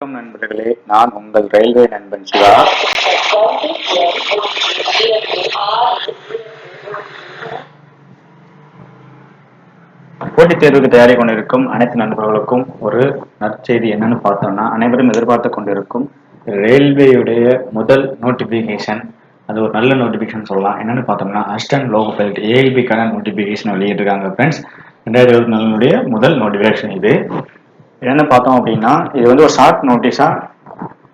வணக்கம் நண்பர்களே நான் உங்கள் ரயில்வே நண்பன் சிவா. போட்டித் தேர்வுக்கு தயாரி கொண்டிருக்கும் அனைத்து நண்பர்களுக்கும் ஒரு நற்செய்தி என்னன்னு பார்த்தோம்னா அனைவரும் எதிர்பார்த்து கொண்டிருக்கும் ரயில்வேயுடைய முதல் நோட்டிபிகேஷன் அது ஒரு நல்ல நோட்டிபிகேஷன் சொல்லலாம். என்னன்னு பார்த்தோம்னா அஸ்டன் லோகோ பைலட் ஏஎல்பிக்கான நோட்டிபிகேஷன் வெளியிட்டிருக்காங்க. ஃப்ரெண்ட்ஸ் ரெண்டாயிரத்தி இருபத்தி நாலுடைய முதல் நோட்டிபிகேஷன் இது. என்னென்னு பார்த்தோம் அப்படின்னா இது வந்து ஒரு ஷார்ட் நோட்டீஸா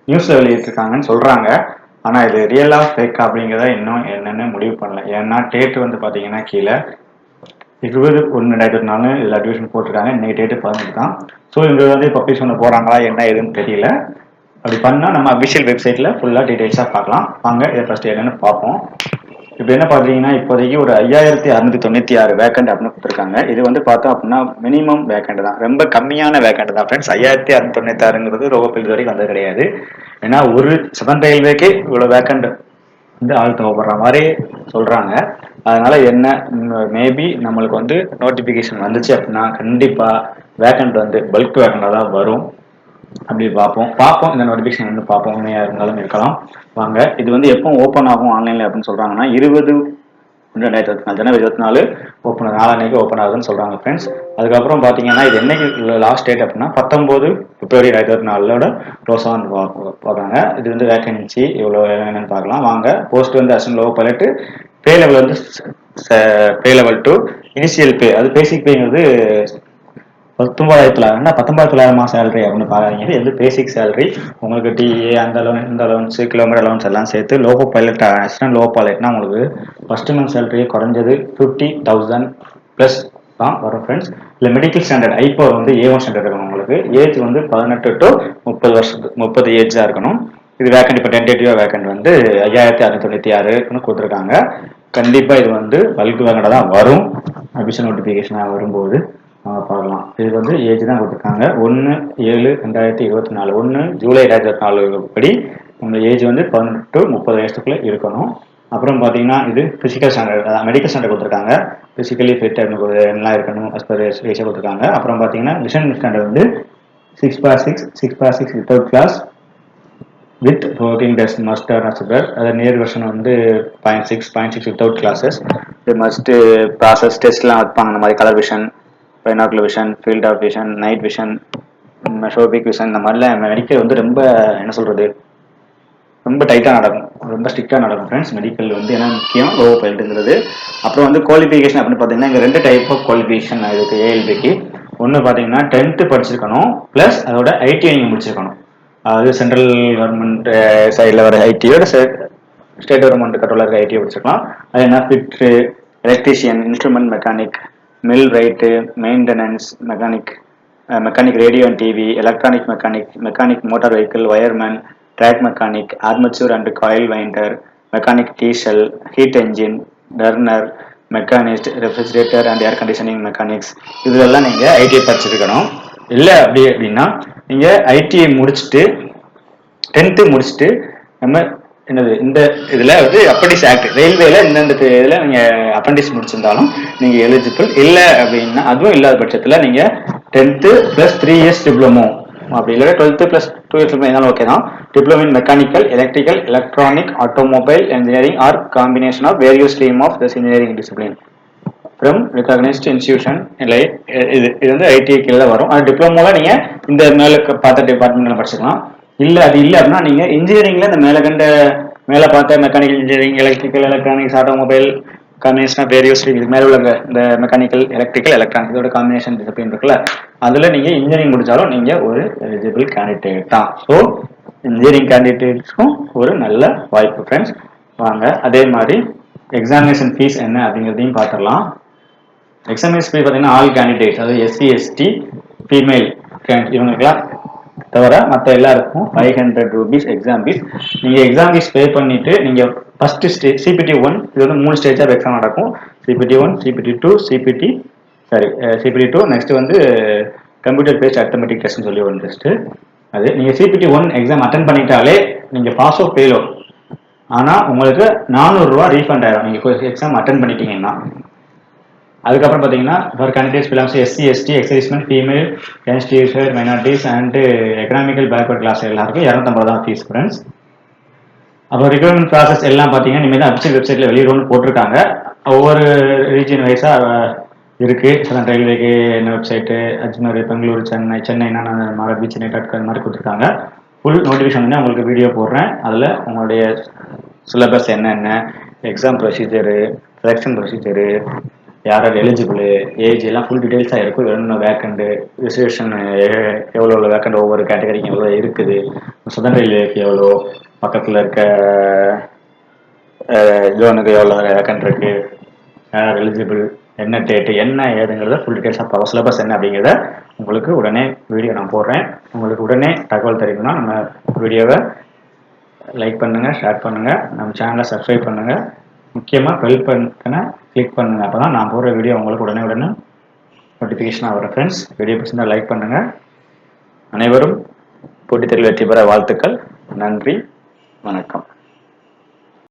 நியூஸ்ல வெளியிட்டிருக்காங்கன்னு சொல்றாங்க. ஆனா இது ரியலா ஃபேக் அப்படிங்கிறத இன்னும் என்னன்னு முடிவு பண்ணல. ஏன்னா டேட் வந்து பாத்தீங்கன்னா கீழே இருபது ஒன்று ரெண்டாயிரத்தி நாலு இதில் அட்மிஷன் போட்டிருக்காங்க. இன்னைக்கு டேட்டு பதினெட்டு தான். ஸோ இவங்க வந்து பப்ளிஷ் பண்ண போகிறாங்களா என்ன ஏதுன்னு தெரியல. அப்படி பண்ணால் நம்ம அஃபிஷியல் வெப்சைட்டில் ஃபுல்லாக டீட்டெயில்ஸாக பார்க்கலாம். வாங்க இதை ஃபஸ்ட்டு என்னென்னு பார்ப்போம். இப்போ என்ன பாத்தீங்கன்னா இப்போதைக்கு ஒரு ஐயாயிரத்தி அறுநூத்தி தொண்ணூத்தி ஆறு வேக்கண்ட் அப்படின்னு கொடுத்துருக்காங்க. இது வந்து பார்த்தோம் அப்படின்னா மினிமம் வேக்கண்ட் தான். ரொம்ப கம்மியான வேக்கண்ட் தான் ஃப்ரெண்ட்ஸ் ஐயாயிரத்தி அறுநூத்தி தொண்ணூத்தி ஆறுங்கிறது ரொம்ப பெரிய வரைக்கும் வந்தது கிடையாது. ஏன்னா ஒரு சதன் ரயில்வேக்கே இவ்வளவு வேக்கண்ட் வந்து ஆள் தேவைப்படுற மாதிரி சொல்றாங்க. அதனால என்ன மேபி நம்மளுக்கு வந்து நோட்டிபிகேஷன் வந்துச்சு அப்படின்னா கண்டிப்பா வேக்கண்ட் வந்து பல்க் வேக்கண்டா தான் வரும். அப்படி பார்ப்போம். பார்ப்போம். இந்த நோட்டிபிகேஷன் வந்து பார்ப்போம். உண்மையாக இருந்தாலும் இருக்கலாம். வாங்க. இது வந்து எப்போ ஓப்பன் ஆகும் ஆன்லைனில் அப்படின்னு சொல்கிறாங்கன்னா இருபது ரெண்டாயிரத்தி இருபத்தி நாலு ஜனவரி இருபத்தி நாலு ஓப்பன் நாளான்னைக்கு ஓப்பன் ஆகுதுன்னு சொல்கிறாங்க ஃப்ரெண்ட்ஸ் அதுக்கப்புறம் பார்த்தீங்கன்னா இது என்னைக்கு லாஸ்ட் டேட் அப்படின்னா பத்தொம்போது பிப்ரவரி ரெண்டாயிரத்தி இருபத்தி நாலோட க்ளோஸ் ஆன் போடுறாங்க இது வந்து வேக்கன்சி இவ்வளோ என்னென்னு பார்க்கலாம். வாங்க. போஸ்ட் வந்து assistant loco pilot pay level வந்து pay level two initial pay அது பேசிக் பேங்கிறது பத்தொன்பதாயிரத்தி தொள்ளாயிரம் பத்தொன்பதாயிரத்தி தொள்ளாயிரமா சேலரி அப்படின்னு பாக்குறீங்க இது வந்து பேசிக் சேலரி உங்களுக்கு டிஏ அந்த லோன் இந்த லோன்ஸ் கிலோமீட்டர் லோன்ஸ் எல்லாம் சேர்த்து லோகோ பைலட் ஆக்சிடென்ட் லோ பைலட்னா உங்களுக்கு ஃபர்ஸ்ட் மந்த் சேலரி குறைஞ்சது ஃபிஃப்டி தௌசண்ட் ப்ளஸ் தான் வரும் ஃப்ரெண்ட்ஸ் இல்லை மெடிக்கல் ஸ்டாண்டர்ட் ஐ வந்து ஏ ஒன் ஸ்டாண்டர்ட் இருக்கணும் உங்களுக்கு. ஏஜ் வந்து பதினெட்டு டு முப்பது வருஷத்துக்கு முப்பது ஏஜாக இருக்கணும். இது வேக்கண்ட் இப்போ டென்டேட்டிவாக வேக்கண்ட் வந்து ஐயாயிரத்தி அறுநூத்தி தொண்ணூற்றி ஆறுன்னு கொடுத்துருக்காங்க. கண்டிப்பாக இது வந்து பல்க் வேக்கண்டாக தான் வரும். அபிஷன் நோட்டிஃபிகேஷனாக வரும்போது. பார்க்கலாம். இது வந்து ஏஜ் தான் கொடுத்துருக்காங்க. ஒன்று ஏழு ரெண்டாயிரத்தி இருபத்தி நாலு ஒன்று ஜூலை ரெண்டாயிரத்தி நாலு படி உங்க ஏஜ் வந்து பதினெட்டு டு முப்பது வயசுக்குள்ளே இருக்கணும். அப்புறம் பார்த்தீங்கன்னா இது ஃபிசிக்கல் ஸ்டாண்டர்ட் அதாவது மெடிக்கல் ஸ்டாண்டர்ட் கொடுத்துருக்காங்க. ஃபிசிக்கலி ஃபிட் எல்லாம் இருக்கணும் அஸ் பர் ரேஷியோ கொடுத்துருக்காங்க. அப்புறம் பார்த்தீங்கன்னா விஷன் ஸ்டாண்டர்ட் வந்து six bar six six bar six without glass with working test mustard நசுகர் அது நியர் வெர்ஷன் வந்து point six point six without glasses இது மஸ்ட்டு ப்ராசஸ் டெஸ்ட்லாம் வைப்பாங்க இந்த மாதிரி colour vision binocular vision field of vision night vision mesopic vision இந்த மாதிரிலாம் மெடிக்கல் வந்து ரொம்ப என்ன சொல்கிறது ரொம்ப டைட்டாக நடக்கும். ரொம்ப ஸ்ட்ரிக்டாக நடக்கும். ஃப்ரெண்ட்ஸ் மெடிக்கல் வந்து என்ன முக்கியம்? லோ பைல்ட்டுங்கிறது அப்புறம் வந்து குவாலிஃபிகேஷன் அப்படின்னு பார்த்தீங்கன்னா இங்கே ரெண்டு டைப் ஆஃப் குவாலிஃபிகேஷன் இருக்குது ஏஎல்பிக்கு ஒன்று பார்த்தீங்கன்னா டென்த்து படிச்சிருக்கணும் ப்ளஸ் அதோட ஐடிஐ நீங்கள் முடிச்சிருக்கணும். அதாவது சென்ட்ரல் கவர்மெண்ட் சைடில் வர ஐடியோட ஸ்டேட் கவர்மெண்ட் கண்ட்ரோலில் இருக்க ஐடிஐ படிச்சிருக்கலாம் அது என்ன? Fitter electrician instrument mechanic millwright maintenance mechanic mechanic radio and TV electronic mechanic mechanic motor vehicle wireman tractor mechanic armature and coil winder mechanic diesel heat engine turner machinist refrigerator and air conditioning mechanics இதெல்லாம் நீங்கள் ITI படிச்சிருக்கணும். இல்லை அப்படி அப்படின்னா நீங்கள் ITI முடிச்சுட்டு tenth முடிச்சுட்டு நம்ம என்னது இந்த இதில் வந்து அப்ரண்டிஸ் ஆக்ட் ரயில்வேல இந்தந்த இதில் நீங்கள் அப்ரண்டிஸ் முடிச்சிருந்தாலும் நீங்கள் எலிஜிபிள் இல்லை அப்படின்னா அதுவும் இல்லாத பட்சத்தில் நீங்கள் tenth plus three years diploma அப்படி இல்லை டுவெல்த்து ப்ளஸ் டூ இயர்ஸ் இருந்தாலும் ஓகே தான். Diploma in mechanical electrical electronic automobile engineering or combination of various stream of this engineering discipline from recognised institution இல்லை இது இது வந்து ஐடிஐ கீழே வரும். ஆனால் டிப்ளமோவில் நீங்கள் இந்த மேலே பார்த்த டிபார்ட்மெண்ட்டில் படிச்சுக்கலாம். இல்லை அது இல்லை அப்படின்னா நீங்கள் இன்ஜினியரிங்கில் இந்த மேலே கண்ட மேலே பார்த்த mechanical engineering electrical electronics automobile combination of various இது மேலே உள்ள இந்த மெக்கானிக்கல் எலக்ட்ரிக்கல் எலக்ட்ரானிக்ஸ் இதோட காம்பினேஷன் டிசிப்ளின் இருக்குல்ல அதில் நீங்கள் இன்ஜினியரிங் முடிச்சாலும் நீங்கள் ஒரு எலிஜிபிள் கேண்டிடேட் தான். ஸோ இன்ஜினியரிங் கேண்டிடேட்ஸ்க்கும் ஒரு நல்ல வாய்ப்பு ஃப்ரெண்ட்ஸ் வாங்க அதே மாதிரி எக்ஸாமினேஷன் ஃபீஸ் என்ன அப்படிங்கிறதையும் பார்த்துடலாம். எக்ஸாமினேஷன் ஃபீஸ் பார்த்தீங்கன்னா ஆல் கேண்டிடேட்ஸ் அதாவது எஸ்சி எஸ்டி ஃபீமேல் இவங்களுக்குலாம் தவிர மற்ற எல்லாருக்கும் five hundred rupees exam fee நீங்கள் எக்ஸாம் ஃபீஸ் பே பண்ணிவிட்டு நீங்கள் ஃபஸ்ட்டு ஸ்டே சிபிடி ஒன் இது வந்து மூணு ஸ்டேஜ் ஆஃப் எக்ஸாம் நடக்கும். CBT one CBT two CBT sorry CBT two next வந்து கம்ப்யூட்டர் பேஸ்ட் அத்தமெட்டிக் டெஸ்ட்னு சொல்லி ஒரு டெஸ்ட்டு அது நீங்கள் சிபிடி ஒன் எக்ஸாம் அட்டன் பண்ணிட்டாலே நீங்கள் பாஸ் ஆஃப் ஃபெயிலோ ஆனால் உங்களுக்கு நானூறுரூவா ரீஃபண்ட் ஆயிடும் நீங்கள் எக்ஸாம் அட்டன் பண்ணிட்டீங்கன்னா. அதுக்கப்புறம் பார்த்தீங்கன்னா for candidates belongs SC ST எக்ஸைஸ்மெண்ட் female என்ஸ்டியூஷர் minorities and economical backward class எல்லாருக்கும் இரநூத்தம்பது தான் ஃபீஸ் ஃப்ரெண்ட்ஸ் அப்போ ரெக்ரூட்மெண்ட் ப்ராசஸ் எல்லாம் பார்த்தீங்கன்னா இனிமேல் தான் அபிஷியல் வெப்சைட்டில் வெளியிடும்னு போட்டிருக்காங்க. ஒவ்வொரு ரீஜன் வைஸாக இருக்கு. சில ரயில்வேக்கு என்ன வெப்சைட்டு அஜ்மர் பெங்களூரு சென்னை சென்னை என்னென்ன பீச் சென்னை டாட் காம் மாதிரி கொடுத்துருக்காங்க. ஃபுல் நோட்டிஃபிகேஷன் வந்து உங்களுக்கு வீடியோ போடுறேன். அதில் உங்களுடைய சிலபஸ் என்னென்ன எக்ஸாம் ப்ரொசீஜரு செலெக்ஷன் ப்ரொசீஜரு யார் யார் எலிஜிபிள் ஏஜ் எல்லாம் ஃபுல் டீட்டெயில்ஸாக இருக்கும். என்ன வேக்கண்டு ரிசர்வேஷன் எவ்வளோ எவ்வளோ வேக்கண்ட் ஒவ்வொரு கேட்டகரிக்கு எவ்வளோ இருக்குது? சுதந்திர ரயில்வேக்கு எவ்வளோ பக்கத்தில் இருக்க ஜோனுக்கு எவ்வளோ வேக்கண்ட் இருக்கு? யார் எலிஜிபிள் என்ன டேட்டு என்ன ஏதுங்கிறத ஃபுல் டீட்டெயில்ஸாக பார்ப்போம். சிலபஸ் என்ன அப்படிங்கிறத உங்களுக்கு உடனே வீடியோ நான் போடுறேன். உங்களுக்கு உடனே தகவல் தெரியும்னா நம்ம வீடியோவை லைக் பண்ணுங்கள் ஷேர் பண்ணுங்கள் நம்ம சேனலை சப்ஸ்கிரைப் பண்ணுங்கள் முக்கியமாக பெல் பட்டனை கிளிக் பண்ணுங்கள் அப்போ தான் நான் போடுற வீடியோ உங்களுக்கு உடனே உடனே நோட்டிஃபிகேஷனாக வரும் ஃப்ரெண்ட்ஸ் வீடியோ பிடிச்சிருந்தா லைக் பண்ணுங்கள் அனைவரும் போட்டித் தேர்வில் வெற்றி பெற வாழ்த்துக்கள். நன்றி. வணக்கம்.